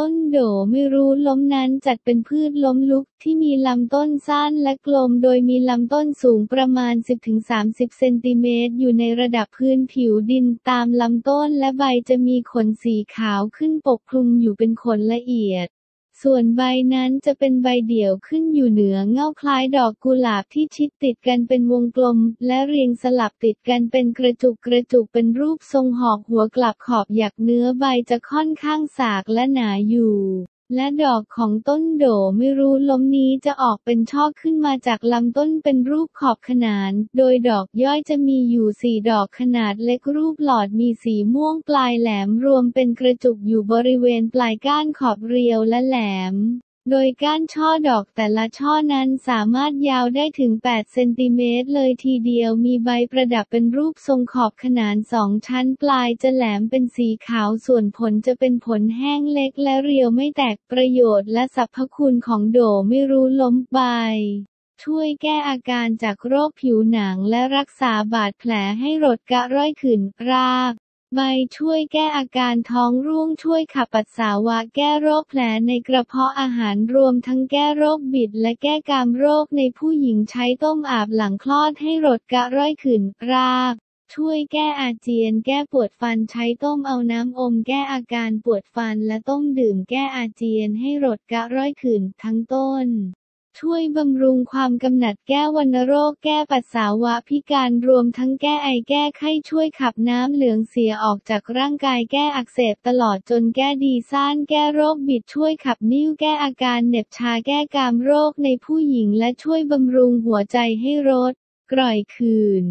ต้นโดไม่รู้ล้มนั้นจัดเป็นพืชล้มลุกที่มีลำต้นสั้นและกลมโดยมีลำต้นสูงประมาณ 10-30 เซนติเมตรอยู่ในระดับพื้นผิวดินตามลำต้นและใบจะมีขนสีขาวขึ้นปกคลุมอยู่เป็นขนละเอียด ส่วนใบนั้นจะเป็นใบเดี่ยวขึ้นอยู่เหนือเงาคล้ายดอกกุหลาบที่ชิดติดกันเป็นวงกลม และเรียงสลับติดกันเป็นกระจุกกระจุกเป็นรูปทรงหอกหัวกลับขอบหยักเนื้อใบจะค่อนข้างสากและหนาอยู่ และดอกของต้นโดไม่รู้ล้มนี้จะออกเป็นช่อขึ้นมาจากลำต้นเป็นรูปขอบขนาน โดยดอกย่อยจะมีอยู่สี่ดอกขนาดเล็กรูปหลอดมีสีม่วงปลายแหลมรวมเป็นกระจุกอยู่บริเวณปลายก้านขอบเรียวและแหลม โดยก้านช่อดอกแต่ละช่อนั้นสามารถยาวได้ถึง 8 เซนติเมตรเลยทีเดียวมีใบประดับเป็นรูปทรงขอบขนานสองชั้นปลายจะแหลมเป็นสีขาวส่วนผลจะเป็นผลแห้งเล็กและเรียวไม่แตกประโยชน์และสรรพคุณของโดไม่รู้ล้มใบช่วยแก้อาการจากโรคผิวหนังและรักษาบาดแผลให้รดกระร่อยขื่นราก ใบช่วยแก้อาการท้องร่วงช่วยขับปัสสาวะแก้โรคแผลในกระเพาะอาหารรวมทั้งแก้โรคบิดและแก้กามโรคในผู้หญิงใช้ต้มอาบหลังคลอดให้รดกระร่อยขื่นรากช่วยแก้อาเจียน แก้ปวดฟันใช้ต้มเอาน้ำอม แก้อาการปวดฟันและต้มดื่มแก้อาเจียนให้รดกระร่อยขื่นทั้งต้น ช่วยบำรุงความกำหนัดแก้วัณโรคแก้ปัสสาวะพิการรวมทั้งแก้ไอแก้ไข้ช่วยขับน้ำเหลืองเสียออกจากร่างกายแก้อักเสบตลอดจนแก้ดีซ่านแก้โรคบิดช่วยขับนิ่วแก้อาการเหน็บชาแก้กามโรคในผู้หญิงและช่วยบำรุงหัวใจให้รดกร่อยคืน